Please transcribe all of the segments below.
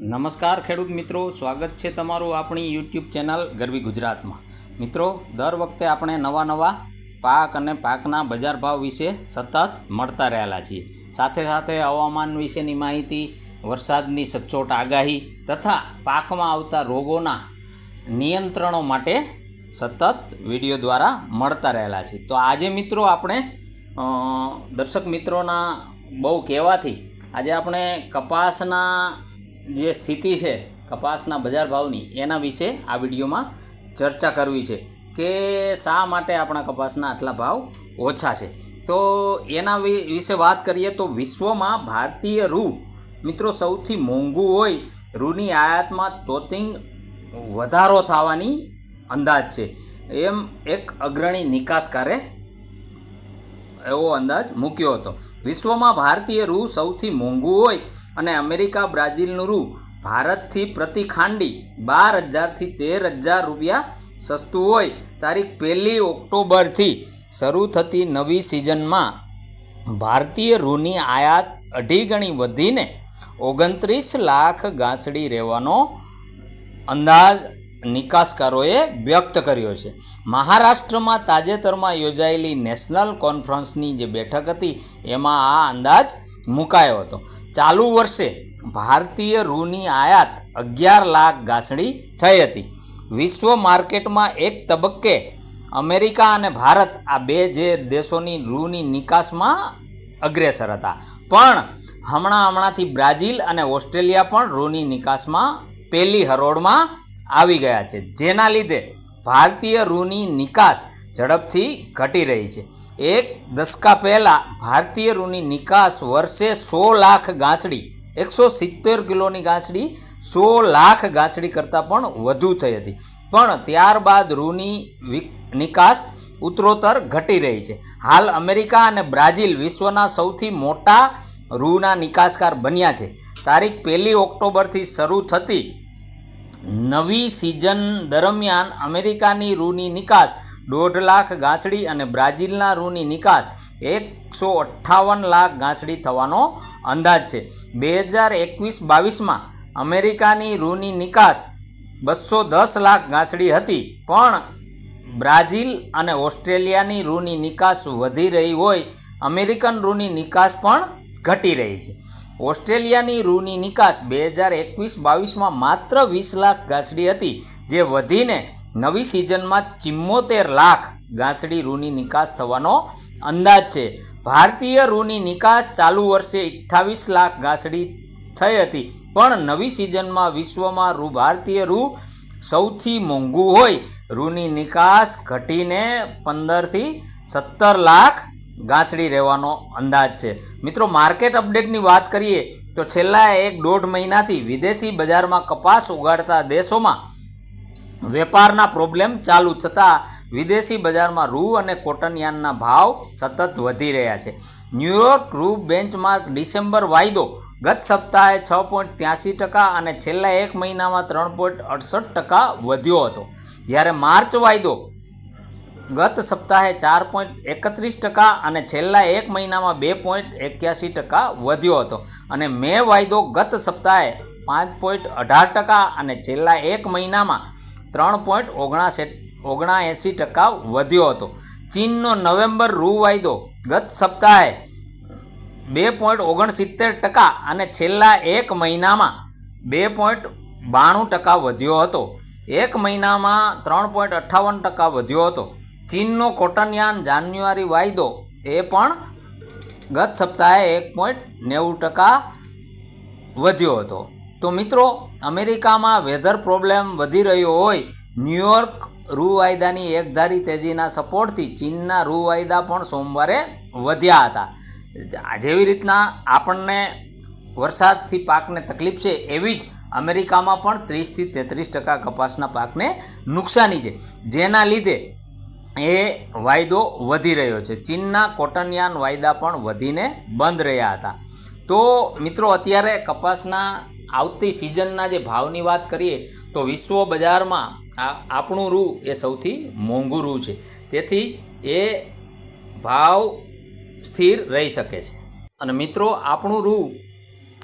નમસ્કાર ખેડૂત મિત્રો, સ્વાગત છે તમારું આપણી યુટ્યુબ ચેનલ ગરવી ગુજરાતમાં. મિત્રો, દર વખતે આપણે નવા નવા પાક અને પાકના બજાર ભાવ વિશે સતત મળતા રહેલા છીએ. સાથે સાથે હવામાન વિશેની માહિતી, વરસાદની સચોટ આગાહી તથા પાકમાં આવતા રોગોના નિયંત્રણો માટે સતત વીડિયો દ્વારા મળતા રહેલા છે તો આજે મિત્રો આપણે દર્શક મિત્રોના બહુ કહેવાથી આજે આપણે કપાસના જે સ્થિતિ છે કપાસના બજાર ભાવની, એના વિશે આ વિડીયોમાં ચર્ચા કરવી છે કે શા માટે આપણા કપાસના આટલા ભાવ ઓછા છે. તો એના વિશે વાત કરીએ તો વિશ્વમાં ભારતીય રૂ, મિત્રો સૌથી મોંઘું હોય, રૂની આયાતમાં તોતિંગ વધારો થવાની અંદાજ છે. એમ એક અગ્રણી નિકાસકારે એવો અંદાજ મૂક્યો હતો. વિશ્વમાં ભારતીય રૂ સૌથી મોંઘું હોય અને અમેરિકા, બ્રાઝિલનું રૂ ભારતથી પ્રતિ ખાંડી બાર હજારથી તેર હજાર રૂપિયા સસ્તું હોય. તારીખ પહેલી ઓક્ટોબરથી શરૂ થતી નવી સિઝનમાં ભારતીય રૂની આયાત અઢી ગણી વધીને ઓગણત્રીસ લાખ ગાંસડી રહેવાનો અંદાજ નિકાસકારોએ વ્યક્ત કર્યો છે. મહારાષ્ટ્રમાં તાજેતરમાં યોજાયેલી નેશનલ કોન્ફરન્સની જે બેઠક હતી, એમાં આ અંદાજ મુકાયો હતો. ચાલુ વર્ષે ભારતીય રૂની આયાત અગિયાર લાખ ગાંસડી થઈ હતી. વિશ્વ માર્કેટમાં એક તબક્કે અમેરિકા અને ભારત આ બે જે દેશોની રૂની નિકાસમાં અગ્રેસર હતા. પણ હમણાં હમણાંથી બ્રાઝિલ અને ઓસ્ટ્રેલિયા પણ રૂની નિકાસમાં પહેલી હરોળમાં આવી ગયા છે. જેના લીધે ભારતીય રૂની નિકાસ ઝડપથી ઘટી રહી છે. એક દશકા પહેલાં ભારતીય રૂની નિકાસ વર્ષે સો લાખ ગાંસડી, એકસો સિત્તેર કિલોની ગાંસડી, સો લાખ ગાંસડી કરતાં પણ વધુ થઈ હતી. પણ ત્યારબાદ રૂની નિકાસ ઉત્તરોત્તર ઘટી રહી છે. હાલ અમેરિકા અને બ્રાઝિલ વિશ્વના સૌથી મોટા રૂના નિકાસકાર બન્યા છે. તારીખ પહેલી ઓક્ટોબરથી શરૂ થતી નવી સિઝન દરમિયાન અમેરિકાની રૂની નિકાસ દોઢ લાખ ગાંસડી અને બ્રાઝિલના રૂની નિકાસ એકસો અઠ્ઠાવન લાખ ગાંસડી થવાનો અંદાજ છે. બે હજાર એકવીસ બાવીસમાં અમેરિકાની રૂની નિકાસ બસો દસ લાખ ગાંસડી હતી, પણ બ્રાઝિલ અને ઓસ્ટ્રેલિયાની રૂની નિકાસ વધી રહી હોય, અમેરિકન રૂની નિકાસ પણ ઘટી રહી છે. ઓસ્ટ્રેલિયાની રૂની નિકાસ બે હજાર એકવીસ બાવીસમાં માત્ર વીસ લાખ ગાંસડી હતી, જે વધીને નવી સિઝનમાં ચિમ્મોતેર લાખ ગાંસડી રૂની નિકાસ થવાનો અંદાજ છે. ભારતીય રૂની નિકાસ ચાલુ વર્ષે અઠ્ઠાવીસ લાખ ગાંસડી થઈ હતી, પણ નવી સિઝનમાં વિશ્વમાં રૂ ભારતીય રૂ સૌથી મોંઘું હોય. રૂની નિકાસ ઘટીને પંદરથી સત્તર લાખ ગાંસડી રહેવાનો અંદાજ છે. મિત્રો, માર્કેટ અપડેટની વાત કરીએ તો છેલ્લા એક દોઢ મહિનાથી વિદેશી બજારમાં કપાસ ઉગાડતા દેશોમાં વેપારના પ્રોબ્લેમ ચાલુ છતાં વિદેશી બજારમાં રૂ અને કોટન યાનના ભાવ સતત વધી રહ્યા છે. ન્યૂયોર્ક રૂ બેન્ચમાર્ક ડિસેમ્બર વાયદો ગત સપ્તાહે છ પોઈન્ટ ત્યાસી ટકા અને છેલ્લા એક મહિનામાં ત્રણ પોઈન્ટ અડસઠ ટકા વધ્યો હતો. જ્યારે માર્ચ વાયદો ગત સપ્તાહે ચાર પોઈન્ટ એકત્રીસ ટકા અને છેલ્લા એક મહિનામાં બે પોઈન્ટ એક્યાસી ટકા વધ્યો હતો અને મે વાયદો ગત સપ્તાહે પાંચ પોઈન્ટ અઢાર ટકા અને છેલ્લા એક મહિનામાં ત્રણ પોઈન્ટ ઓગણાસે ઓગણાએંસી ટકા વધ્યો હતો. ચીનનો નવેમ્બર રૂ વાયદો ગત સપ્તાહે બે પોઈન્ટ ઓગણસિત્તેર ટકા અને છેલ્લા એક મહિનામાં બે પોઈન્ટ બાણું ટકા વધ્યો હતો. એક મહિનામાં ત્રણ પોઈન્ટ અઠ્ઠાવન ટકા વધ્યો હતો. ચીનનો કોટનયાન જાન્યુઆરી વાયદો એ પણ ગત સપ્તાહે એક પોઈન્ટ નેવું ટકા વધ્યો હતો. તો મિત્રો, અમેરિકામાં વેધર પ્રોબ્લેમ વધી રહ્યો હોય ન્યુયોર્ક રૂ વાયદાની એકધારી તેજીના સપોર્ટથી ચીનના રૂ વાયદા પણ સોમવારે વધ્યા હતા. જેવી રીતના આપણને વરસાદથી પાકને તકલીફ છે એવી જ અમેરિકામાં પણ ત્રીસથી તેત્રીસ ટકા કપાસના પાકને નુકસાની છે. જેના લીધે એ વાયદો વધી રહ્યો છે. ચીનના કોટનયાન વાયદા પણ વધીને બંધ રહ્યા હતા. તો મિત્રો, અત્યારે કપાસના આવતી સિઝનના જે ભાવની વાત કરીએ, તો વિશ્વ બજારમાં આ આપણું રૂ એ સૌથી મોંઘું રૂ છે. તેથી એ ભાવ સ્થિર રહી શકે છે. અને મિત્રો, આપણું રૂ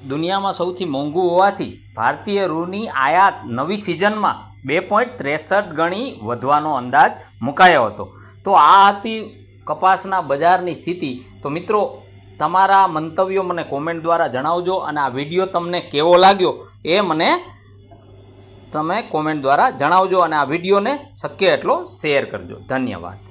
દુનિયામાં સૌથી મોંઘું હોવાથી ભારતીય રૂની આયાત નવી સિઝનમાં બે પોઈન્ટ ત્રેસઠ ગણી વધવાનો અંદાજ મુકાયો હતો. તો આ હતી કપાસના બજારની સ્થિતિ. તો મિત્રો તમારા મંતવ્યો મને કોમેન્ટ દ્વારા જણાવજો અને આ વીડિયો તમને કેવો લાગ્યો એ મને તમે કોમેન્ટ દ્વારા જણાવજો અને આ વિડીયોને શક્ય એટલો શેર કરજો. ધન્યવાદ.